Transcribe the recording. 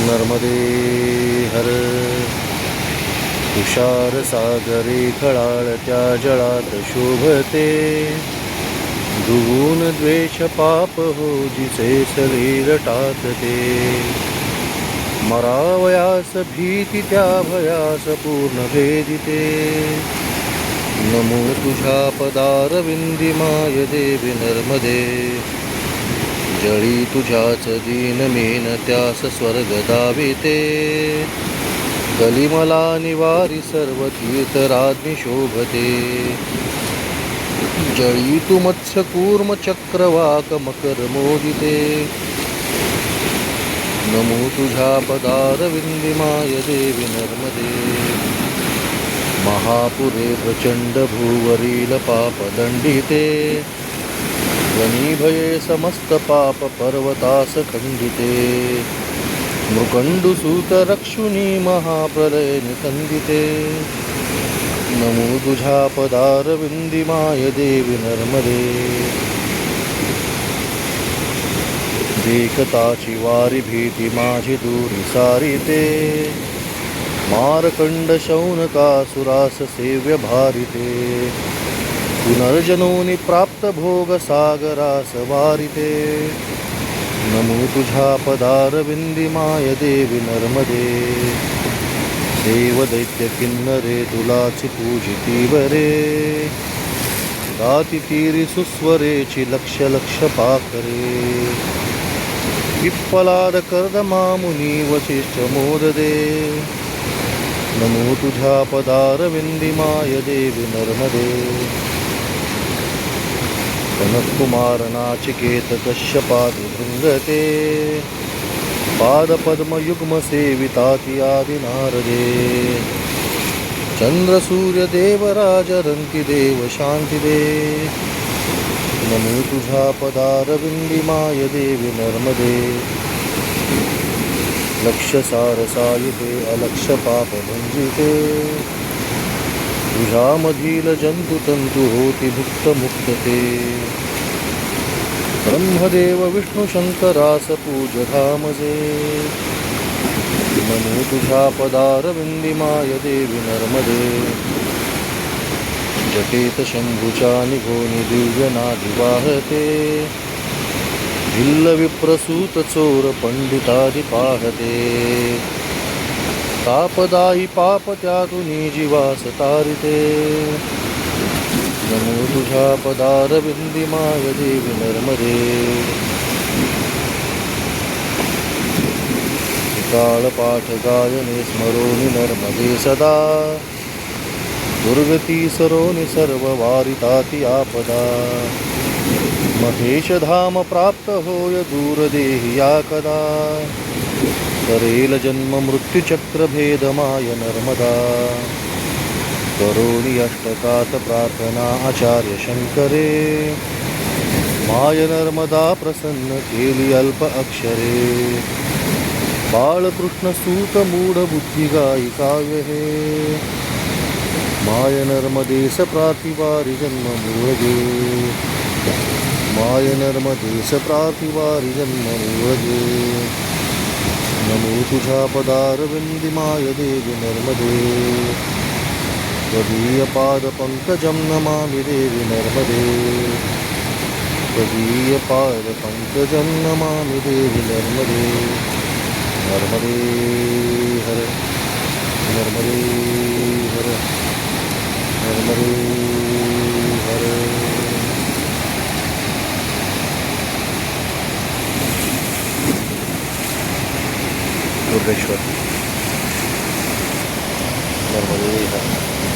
नर्मदे हर। तुषार सागरे खळाळत्या जळात शोभते। धुवून द्वेष पाप हो जिचे शरीर टाकते। मरावयास भीती त्या भयास पूर्ण भेदिते। नमो तुझ्या पदार विंदिमाय देवी नर्मदे। जळी तुझ्याच दीनमेन त्यास स्वर्ग दाविते. कलिमला निवारी सर्व तीर्थराज्ञी शोभते. जळी तू मत्स्य कूर्म चक्रवाक मकर मोदिते नमो तुझ्या पदार विंदिमाय देवी नर्मदे. महापुरे प्रचंड भूवरील पाप दंडिते समस्त पाप पर्वतास खंडिते. मृकंडुसूत महाप्रलय निसंदिते. नमो तुझ्या पदार देवी नर्मदे. देखताची वारी भीती माझी दूरी सारिते. मारकंड शौनकासुरास सेव्य भारिते. पुनर्जनोनि प्राप्त भोग सागरा सवारिते नमो तुझ्या पदार विंदिमाय देवी नर्मदे। देव दैत्य किन्नरे तुलाची पूजिती वरे दाती तीरी सुस्वरेची लक्ष लक्ष पाकरे पिप्पलाद कर्दमा मुनी वसिष्ठ मोददे। नमो तुझ्या पदार विंदिमाय देवी नर्मदे। कनकुमार नाचिकेत कश्यपाति भृङ्गते पादपद्मयुग्म सेविताति चन्द्रसूर्यदेवराजरन्ति देव शान्तिदे नमो तुझ्या पदारविन्दिमाय देवी नर्मदे लक्षसारसायुते अलक्षपापभञ्जिते तुझ्यामधील जंतुतंतु होती भुक्तमुक्तते। ब्रह्मदेव विष्णू शंकरास पूजधामजे नमो तुझ्या पदारविंदी माय देवी नर्मदे। जटेत शंभुच्या निघोनी दिव्य वाहते। भिल्ल विप्रसूत चोर पंडितादि पाहते। तापदायी पाप त्यातुनी जीवास तारिते. नमो तुझ्या पदार बिंदिमाय देवी नर्मदे. काळ पाठ गायने स्मरोनि नर्मदे सदा. दुर्गती सरोनि सर्व वारिताती आपदा. महेश धाम प्राप्त होय दूरदेहि या कदा. करेल जन्म मृत्युचक्र भेदमाय नर्मदा। करोणी अष्टकात प्रार्थना आचार्य शंकरे। माय नर्मदा प्रसन्न केली अल्प अक्षरे। बाळकृष्ण सूत मूढ बुद्धी गायी काव्य हे। माय नर्मदेस प्रातिवारी जन्म मूळगे। माय नर्मदेस प्रातिवारी जन्म मूळगे। नमो तुझ्या पदारविन्दिमाय देवि नर्मदे। त्वदीयपादपङ्कजं नमामि देवि नर्मदे। त्वदीयपादपङ्कजं नमामि देवि नर्मदे। हर नर्मदे हर। नर्मदे हर दुर्गेश्वर नर्मदे हर